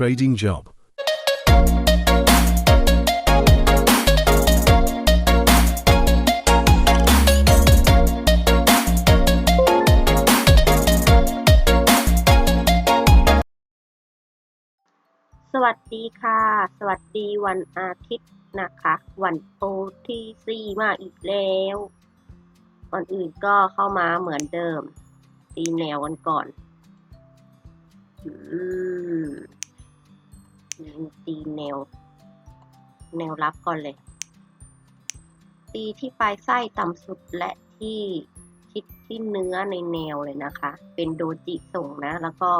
trading job. สวัสดีค่ะ สวัสดีวันอาทิตย์นะคะ วันโอทีซีมาอีกแล้วก่อนอื่นก็เข้ามาเหมือนเดิม ตีแนวกันก่อน อืม ยิงตีแนว แนวรับก่อนเลย ตีที่ปลายไส้ต่ำสุดและที่คิดที่เนื้อในแนวเลยนะคะ เป็นโดจิส่งนะ แล้วก็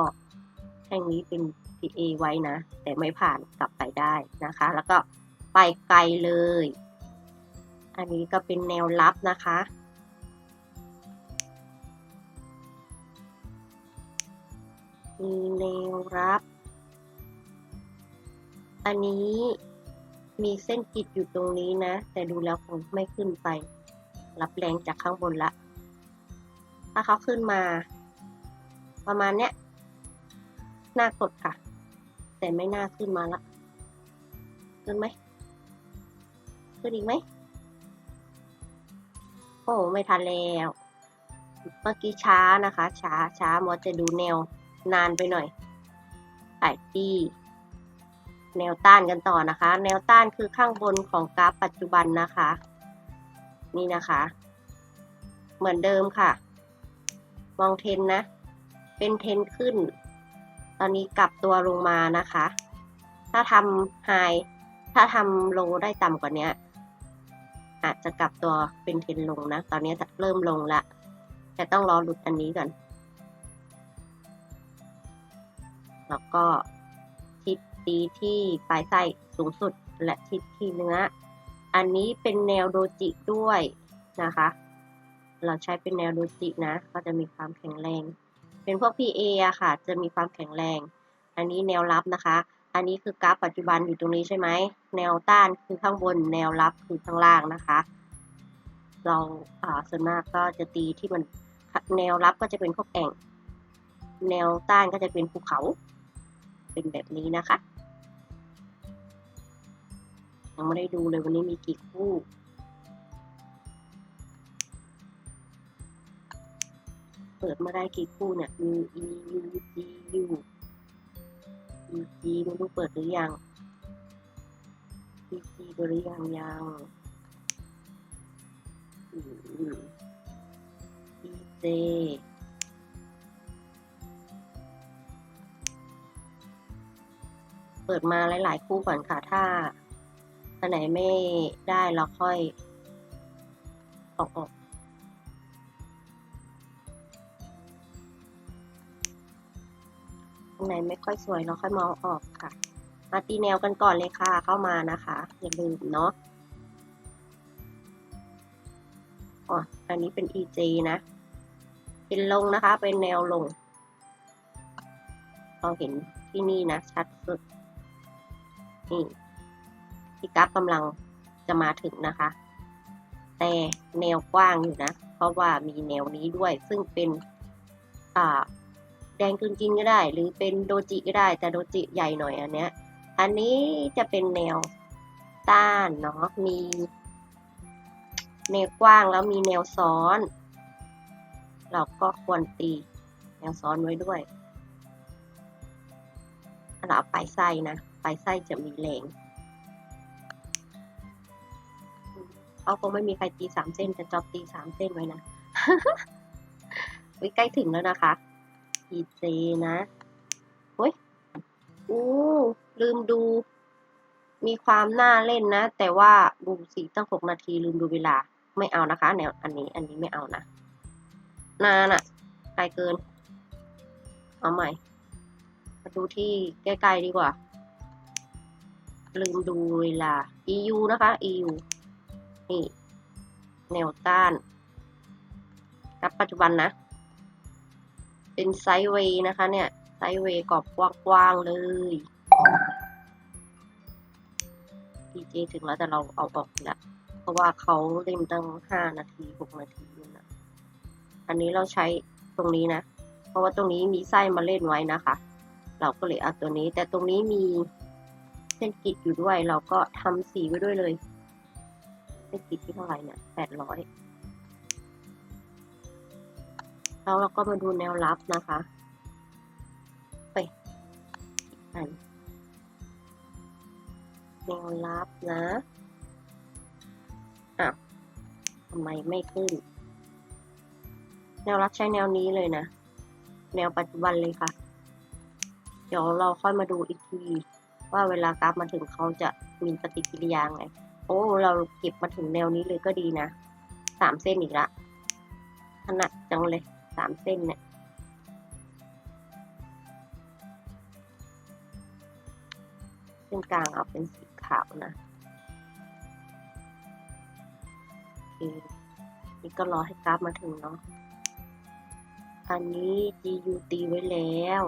แท่งนี้เป็น PA ไว้นะ แต่ไม่ผ่านกลับไปได้นะคะ แล้วก็ไปไกลเลย อันนี้ก็เป็นแนวรับนะคะมีแนวรับ อันนี้มีเส้นกิดอยู่ตรงนี้นะ แต่ดูแล้วคงไม่ขึ้นไป รับแรงจากข้างบนละ ถ้าเขาขึ้นมา ประมาณเนี้ยน่ากดค่ะ แต่ไม่น่าขึ้นมาละขึ้นไหมขึ้นอีกไหมโอ้ไม่ทันแล้วเมื่อกี้ช้านะคะ ช้าช้ามอจะดูแนวนานไปหน่อยสายที่ แนวต้านกันต่อนะคะ แนวต้านคือข้างบนของกราฟปัจจุบันนะคะ นี่นะคะ เหมือนเดิมค่ะ มองเทนนะ เป็นเทนขึ้น ตอนนี้กลับตัวลงมานะคะ ถ้าทำไฮถ้าทำโลได้ต่ำกว่านี้อาจจะกลับตัวเป็นเทนลงนะ ตอนนี้เริ่มลงละ แต่ต้องรอหลุดอันนี้ก่อน แล้วก็ ตีที่ปลายไส้สูงสุดและทิศที่เนื้อ อันนี้เป็นแนวโดจิด้วยนะคะ เราใช้เป็นแนวโดจินะ ก็จะมีความแข็งแรง เป็นพวก PA อะค่ะ จะมีความแข็งแรง อันนี้แนวรับนะคะ อันนี้คือกราฟปัจจุบันอยู่ตรงนี้ใช่ไหม แนวต้านคือข้างบน แนวรับคือข้างล่างนะคะ เราอ่าส่วนมากก็จะตีที่มันแนวรับก็จะเป็นพวกแอ่ง แนวต้านก็จะเป็นภูเขา เป็นแบบนี้นะคะ ยังไม่ได้ดูเลยวันนี้มีกี่คู่เปิดมาได้กี่คู่เนี่ยมี E U G U E G ไม่รู้เปิดหรือยัง E G เปิดหรือยังยังอืม E J เปิดมาหลาย ๆ คู่ก่อนค่ะ ถ้า อันไหนไม่ได้เราค่อยออกออกตรงไหนไม่ค่อยสวยเราค่อยมองออกค่ะ มาตีแนวกันก่อนเลยค่ะ เข้ามานะคะ อย่าลืมเนาะอ๋ออันนี้เป็น EJ นะ เป็นลงนะคะ เป็นแนวลงเราเห็นที่นี่นะ ชัดสุด นี่ ที่กราฟกำลังจะมาถึงนะคะ แต่แนวกว้างอยู่นะ เพราะว่ามีแนวนี้ด้วยซึ่งเป็นอ่าแดงจริงก็ได้ หรือเป็นโดจิก็ได้ แต่โดจิใหญ่หน่อยอันเนี้ย อันนี้จะเป็นแนวต้านเนาะมีแนวกว้างแล้วมีแนวซ้อน เราก็ควรตีแนวซ้อนไว้ด้วยเราเอาปลายไส้นะปลายไส้จะมีแรง เขาคงไม่มีใครตีสามเส้นแต่จอบตีสามเส้นไว้นะวิใกล้ถึงแล้วนะคะ EJ นะโอ้ยอู้ลืมดู มีความน่าเล่นนะ แต่ว่าดูสีตั้งหกนาทีลืมดูเวลา ไม่เอานะคะ แนวอันนี้ อันนี้ไม่เอานะนานอะไกลเกิน เอาใหม่ มาดูที่ใกล้ๆดีกว่า ลืมดูเวลา EU นะคะ EU นี่แนวต้านครับปัจจุบันนะ เป็นไซด์เวย์นะคะ เนี่ย ไซด์เวย์กรอบกว้างๆเลย PJ ถึงแล้วแต่เราเอาออกแล้วเพราะว่าเขาเล่นตั้งห้านาทีหกนาทีนะอันนี้เราใช้ตรงนี้นะ เพราะว่าตรงนี้มีไส้มาเล่นไว้นะคะ เราก็เลยเอาตัวนี้ แต่ตรงนี้มีเส้นกรีดอยู่ด้วย เราก็ทำสีไว้ด้วยเลย เส้นกรีดที่เท่าไหร่เนี่ยแปดร้อยแล้วเราก็มาดูแนวรับนะคะไปอันแนวรับนะอะทำไมไม่ขึ้น แนวรับใช้แนวนี้เลยนะ แนวปัจจุบันเลยค่ะ เดี๋ยวเราค่อยมาดูอีกที ว่าเวลากราฟมาถึงเขาจะมีปฏิกิริยาไง อ้เราเก็บมาถึงแนวนี้เลยก็ดีนะสามเส้นอีกละถนัดจังเลยสามเส้นเนี่ยเส้นกลางเอาเป็นสีขาวนะโอเคนี่ก็รอให้กราฟมาถึงเนาะอันนี้ GU ตีไว้แล้ว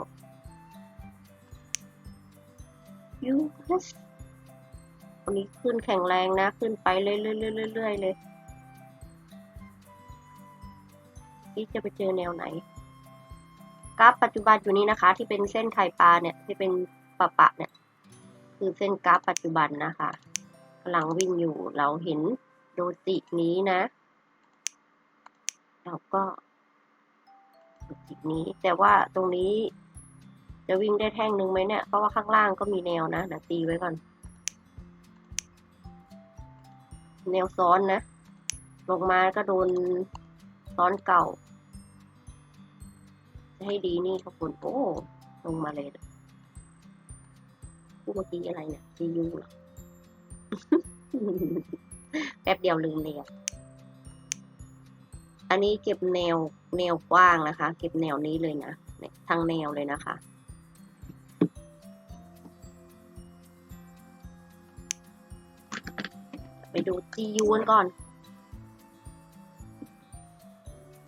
ยูส อันนี้ขึ้นแข็งแรงนะ ขึ้นไปเรื่อยๆเรื่อยๆเลยนี่จะไปเจอแนวไหน กราฟปัจจุบันอยู่นี้นะคะ ที่เป็นเส้นไข่ปลาเนี่ย ที่เป็นปะปะเนี่ย คือเส้นกราฟปัจจุบันนะคะกำลังวิ่งอยู่เราเห็นโดจินี้นะ เราก็โดจินี้แต่ว่าตรงนี้ จะวิ่งได้แท่งหนึ่งไหมเนี่ย เพราะว่าข้างล่างก็มีแนวนะเดี๋ยวตีไว้ก่อน แนวซ้อนนะ ลงมาก็โดนซ้อนเก่า ให้ดีนี่ขอบคุณโอ้ ลงมาเลยพูดเมื่อกี้อะไรเนี่ยจียูหรอแป๊บเดียวลืมเลยอันนี้เก็บแนวแนวกว้างนะคะ เก็บแนวนี้เลยนะทั้งแนวเลยนะคะ ไปดู GU กันก่อน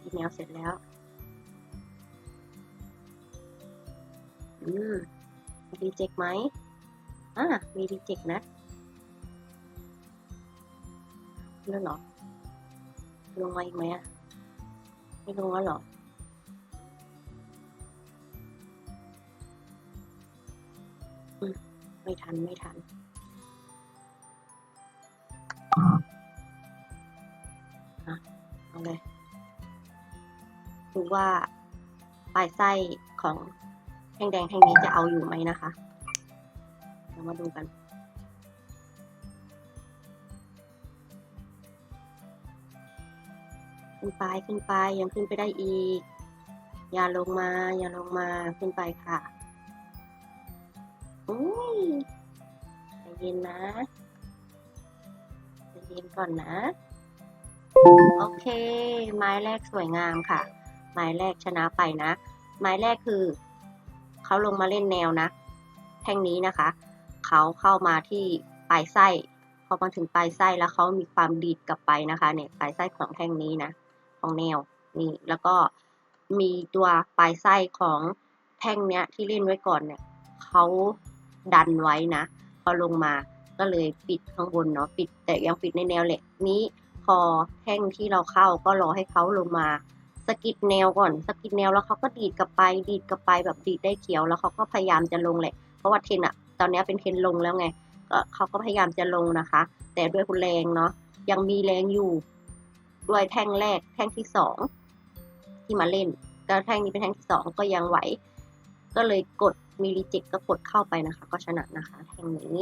ตีแนวเสร็จแล้ว อืมมีรีเจ็คไหมอ่ามีรีเจ็คนะแล้วหรอ ลงมาอีกไหมอะ ไม่ลงแล้วหรออืมไม่ทัน ไม่ทัน เอาเลยดูว่าปลายไส้ของแท่งแดงแท่งนี้จะเอาอยู่ไหมนะคะเรามาดูกันขึ้นไปขึ้นไปยังขึ้นไปได้อีก อย่าลงมาอย่าลงมาขึ้นไปค่ะอุ้ยใจเย็นนะ ใจเย็นก่อนนะ โอเค ไม้แรกสวยงามค่ะ ไม้แรกชนะไปนะ ไม้แรกคือ เขาลงมาเล่นแนวนะ แท่งนี้นะคะ เขาเข้ามาที่ปลายไส้พอมาถึงปลายไส้แล้วเขามีความดีดกลับไปนะคะเนี่ยปลายไส้ของแท่งนี้นะ ของแนวนี่แล้วก็มีตัวปลายไส้ของแท่งเนี้ยที่เล่นไว้ก่อนเนี่ยเขาดันไว้นะ พอลงมา ก็เลยปิดข้างบนเนาะปิดแต่ยังปิดในแนวเหล็กนี้พอแท่งที่เราเข้าก็รอให้เขาลงมาสกิดแนวก่อนสกิดแนวแล้วเขาก็ดีดกลับไป ดีดกลับไปแบบดีดได้เขียวแล้วเขาก็พยายามจะลงแหละเพราะว่าเทนอะตอนนี้เป็นเทนลงแล้วไงก็เขาก็พยายามจะลงนะคะ แต่ด้วยแรงเนาะยังมีแรงอยู่ ด้วยแท่งแรกแท่งที่สองที่มาเล่นก็แท่งนี้เป็นแท่งที่สองก็ยังไหว ก็เลยกดมีรีเจ็คก็กดเข้าไปนะคะ ก็ชนะนะคะ แท่งนี้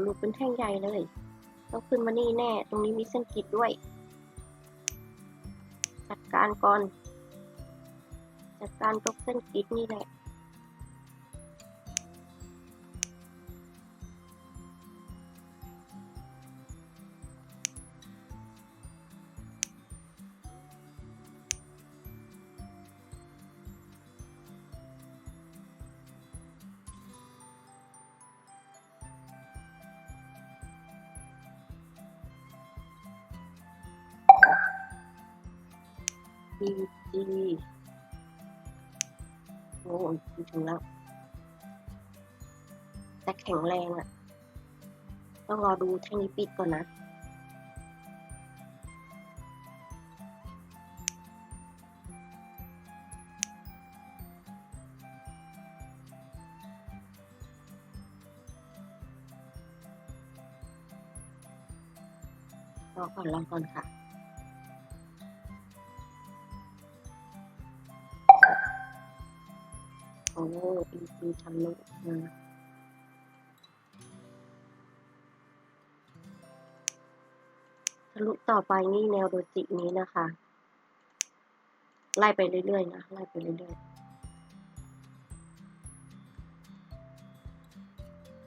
โอ้หลุดเป็นแท่งใหญ่เลยต้องขึ้นมานี่แน่ ตรงนี้มีเส้นกรีดด้วย จัดการก่อน จัดการตกเส้นกรีดนี่แหละ ดีดีโอ้ยถึงแล้วแต่แข็งแรงอะ่ะ ต้องรอดูแท่งนี้ปิดก่อนนะรอก่อนรอก่อนค่ะ อีทะลุมาทะลุต่อไปนี่แนวโดจินี้นะคะ ไล่ไปเรื่อยๆนะไล่ไปเรื่อยๆ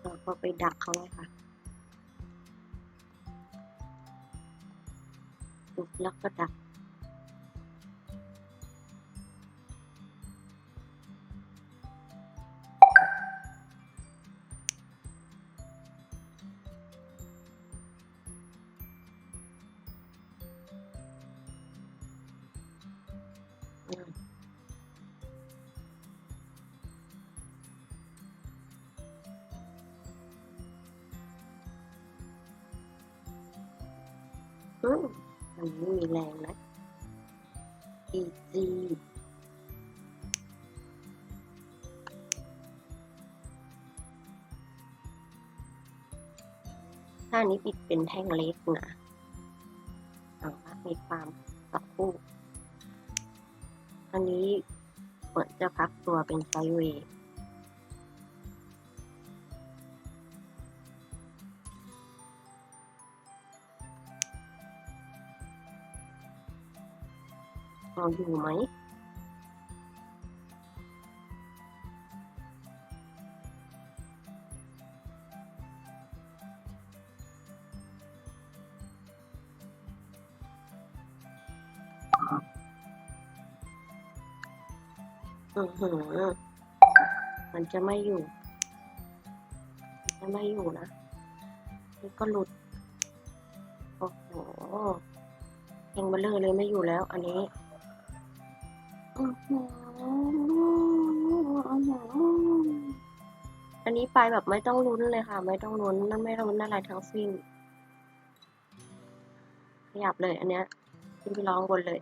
เราก็ไปดักเขาไว้ค่ะลุกแล้วก็ดัก อืมอืมอันนี้มีแรงนะ EG ถ้านี้ปิดเป็นแท่งเล็กนะเอาละมีความ พักตัวเป็นไซด์เวย์เราอยู่ไหม หือมันจะไม่อยู่มันจะไม่อยู่นะนี่ก็หลุด โอ้โหเฮงเบลเลอร์เลยไม่อยู่แล้ว อันนี้อันนี้ไปแบบไม่ต้องลุ้นเลยค่ะ ไม่ต้องลุ้นนั่นไม่ต้องลุ้นอะไรทั้งสิ้น ขยับเลยอันเนี้ยขึ้นไปร้องบนเลย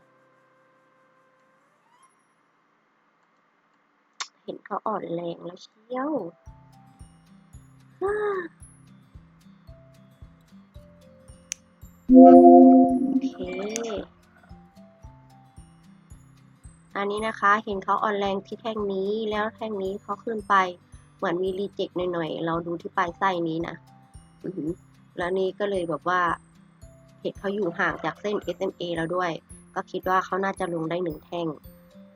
เขาอ่อนแรงแล้วเชียวโอเค อันนี้นะคะเห็นเขาอ่อนแรงที่แท่งนี้แล้วแท่งนี้เขาขึ้นไปเหมือนมีรีเจ็คหน่อยๆ เราดูที่ปลายไส้นี้นะแล้วนี่ก็เลยแบบว่าเห็นเขาอยู่ห่างจากเส้น SMA แล้วด้วย ก็คิดว่าเขาน่าจะลงได้หนึ่งแท่ง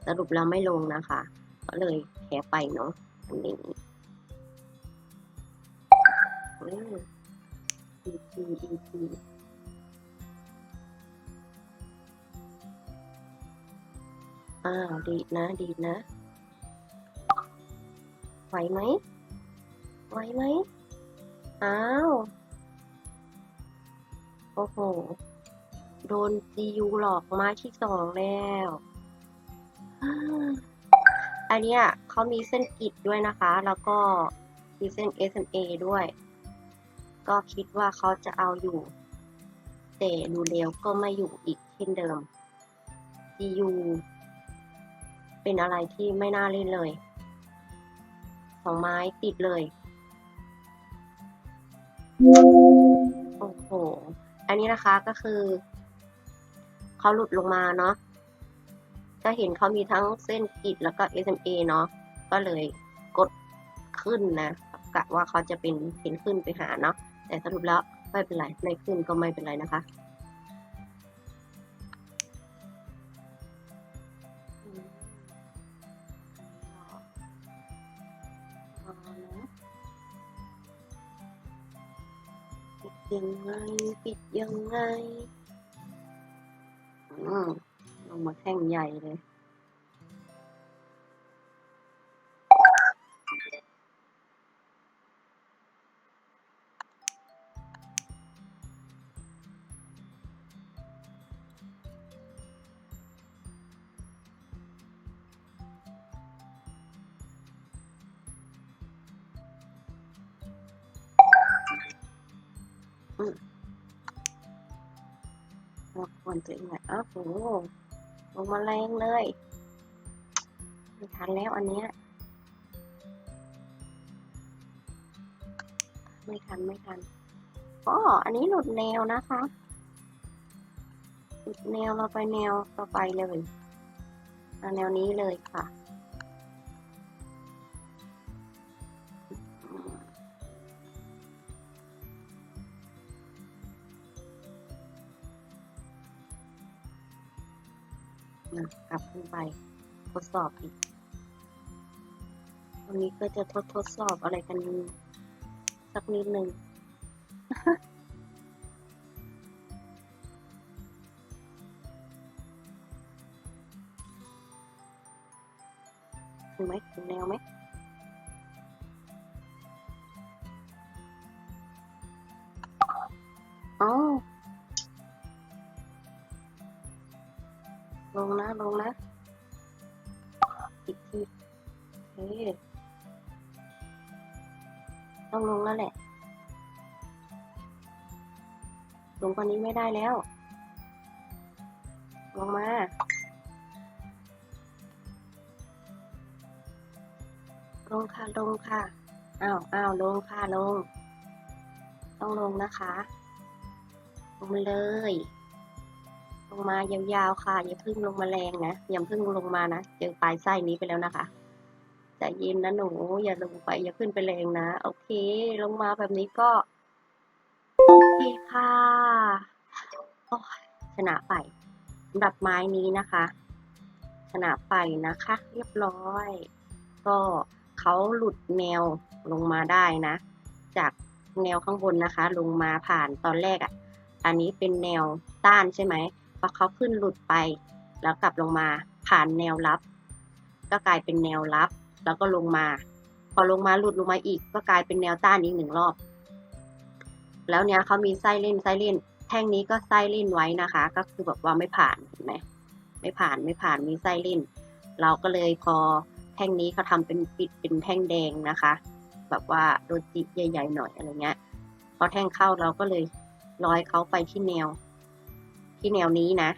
สรุปแล้วไม่ลงนะคะ ก็เลย พ้ไปเนาะอันนี้อืม EG EG อ้าวดีนะ ดีนะ ไหวไหม ไหวไหม อ้าว โอ้โห โดน GU หลอกม้ที่สองแล้ว อันเนี้ยเขามีเส้นกิดด้วยนะคะ แล้วก็มีเส้น SMA ด้วย ก็คิดว่าเขาจะเอาอยู่ แต่ดูแล้วก็ไม่อยู่อีกเช่นเดิม GU เป็นอะไรที่ไม่น่าเล่นเลย สองไม้ติดเลย โอ้โห อันนี้นะคะก็คือ เขาหลุดลงมาเนาะ ก็เห็นเขามีทั้งเส้นกิดแล้วก็ SMA เนาะก็เลยกดขึ้นนะกะว่าเขาจะเป็นเห็นขึ้นไปหาเนาะแต่สรุปแล้วไม่เป็นไรไม่ขึ้นก็ไม่เป็นไรนะคะปิดยังไงปิดยังไง ลงมาแท่งใหญ่เลยรบกว ลงมาแรงเลยไม่ทันแล้วอันเนี้ย ไม่ทันไม่ทันอ๋ออันนี้หลุดแนวนะคะหลุดแนวเราไปแนวต่อไปเลย แนวนี้เลยค่ะ กลับขึ้นไปทดสอบอีก วันนี้ก็จะทดทดสอบอะไรกัน สักนิดหนึ่งถึงไหมถึงแนวไหม ลงกว่านี้ไม่ได้แล้ว ลงมาลงค่ะลงค่ะ อ้าวอ้าวลงค่ะลง ต้องลงนะคะ ลงมาเลย ลงมายาวๆค่ะ อย่าพึ่งลงมาแรงนะ อย่าพึ่งลงมานะ เจอปลายไส้นี้ไปแล้วนะคะใจเย็นนะหนู อย่าลงไป อย่าขึ้นไปแรงนะ โอเค ลงมาแบบนี้ก็ คค่ะชนะไปสำหรับไม้นี้นะคะ ชนะไปนะคะ เรียบร้อย ก็เขาหลุดแนวลงมาได้นะ จากแนวข้างบนนะคะ ลงมาผ่านตอนแรกอะ่ะ อันนี้เป็นแนวต้านใช่ไหมพอเขาขึ้นหลุดไป แล้วกลับลงมาผ่านแนวรับ ก็กลายเป็นแนวรับ แล้วก็ลงมา พอลงมาหลุดลงมาอีก ก็กลายเป็นแนวต้านอีกหนึ่งรอบ แล้วเนี้ยเขามีไส้เล่นไส้เล่น แท่งนี้ก็ไส้เล่นไว้นะคะ ก็คือแบบว่าไม่ผ่านเห็นไหมไม่ผ่านไม่ผ่านมีไส้เล่น เราก็เลยพอแท่งนี้เขาทำเป็นปิดเป็นแท่งแดงนะคะ แบบว่าโดนจิใหญ่ๆหน่อยอะไรเงี้ยพอแท่งเข้าเราก็เลยร้อยเขาไปที่แนว ที่แนวนี้นะ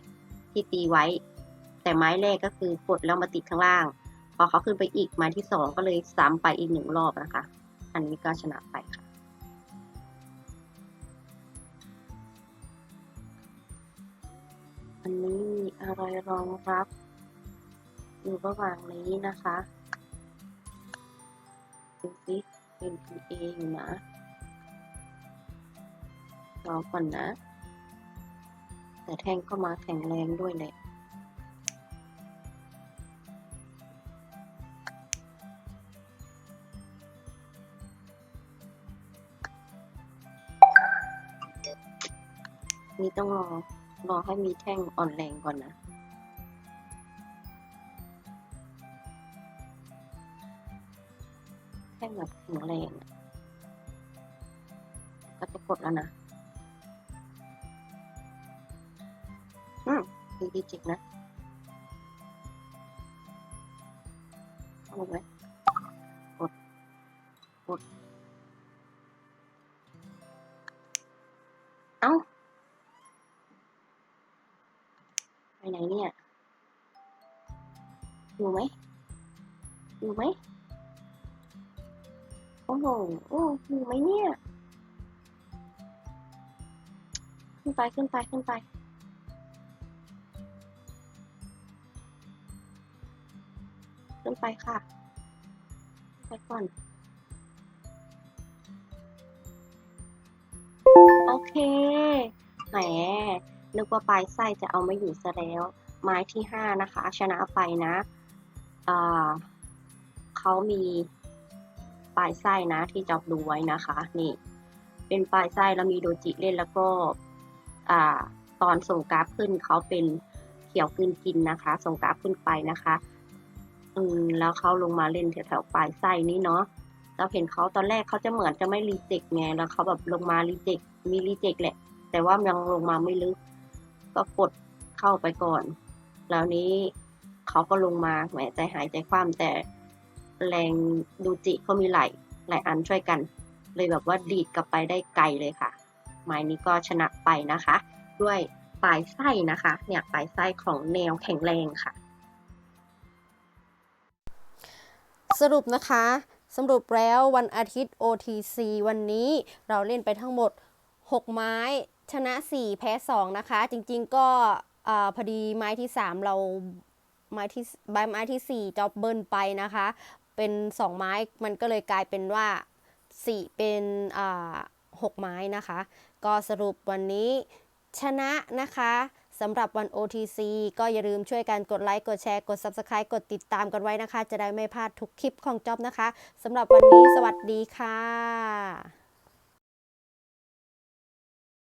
ที่ตีไว้ แต่ไม้แรกก็คือกดแล้วมาติดข้างล่าง พอเขาขึ้นไปอีกไม้ที่สองก็เลยซ้ำไปอีกหนึ่งรอบนะคะ อันนี้ก็ชนะไปค่ะ อันนี้มีอะไรรองรับ อยู่ระหว่างนี้นะคะดูสิเป็น PA อยู่นะรอก่อนนะ แต่แท่งก็มาแข็งแรงด้วยแหละนี่ต้องรอ รอให้มีแท่งอ่อนแรงก่อนนะ แท่งแบบแข็งแรงก็จะกดแล้วนะอืมดีดีจิงนะ อยู่ไหมอยู่ไหมโอ้โหโอ้อยู่ไหมเนี่ย ขึ้นไปขึ้นไปขึ้นไป ขึ้นไปค่ะ ไปก่อน โอเค แหม นึกว่าปลายไส้จะเอาไม่อยู่ซะแล้ว ไม้ที่ห้านะคะ ชนะไปนะ เขามีปลายไส้นะที่จอบดูไว้นะคะ นี่ เป็นปลายไส้แล้วมีโดจิเล่นแล้วก็อตอนส่งกราฟขึ้นเขาเป็นเขียวกลืนกินนะคะ ส่งกราฟขึ้นไปนะคะ อืมแล้วเขาลงมาเล่นแถวๆปลายไส้นี้เนาะเราเห็นเขาตอนแรกเขาจะเหมือนจะไม่รีเจ็คไงแล้วเขาแบบลงมารีเจ็คมีรีเจ็คแหละ แต่ว่ายังลงมาไม่ลึก ก็กดเข้าไปก่อน แล้วนี้ เขาก็ลงมาแหมใจหายใจคว่ำแต่แรงดูจิเขามีหลายหลายอันช่วยกัน เลยแบบว่าดีดกลับไปได้ไกลเลยค่ะไม้นี้ก็ชนะไปนะคะ ด้วยปลายไส้นะคะ เนี่ยปลายไส้ของแนวแข็งแรงค่ะ สรุปนะคะสรุปแล้ววันอาทิตย์ OTC วันนี้เราเล่นไปทั้งหมด 6 ไม้ ชนะ 4 แพ้ 2 นะคะ จริงๆก็อพอดีไม้ที่ 3 เรา ไม้ที่ใบไม้ที่ 4 จอบเบิลไปนะคะ เป็น 2 ไม้มันก็เลยกลายเป็นว่า 4 เป็นอ่า6ไม้นะคะ ก็สรุปวันนี้ชนะนะคะสำหรับวัน OTC ก็อย่าลืมช่วยกันกดไลค์ กดแชร์ กด Subscribe กดติดตามกันไว้นะคะ จะได้ไม่พลาดทุกคลิปของจอบนะคะสำหรับวันนี้สวัสดีค่ะ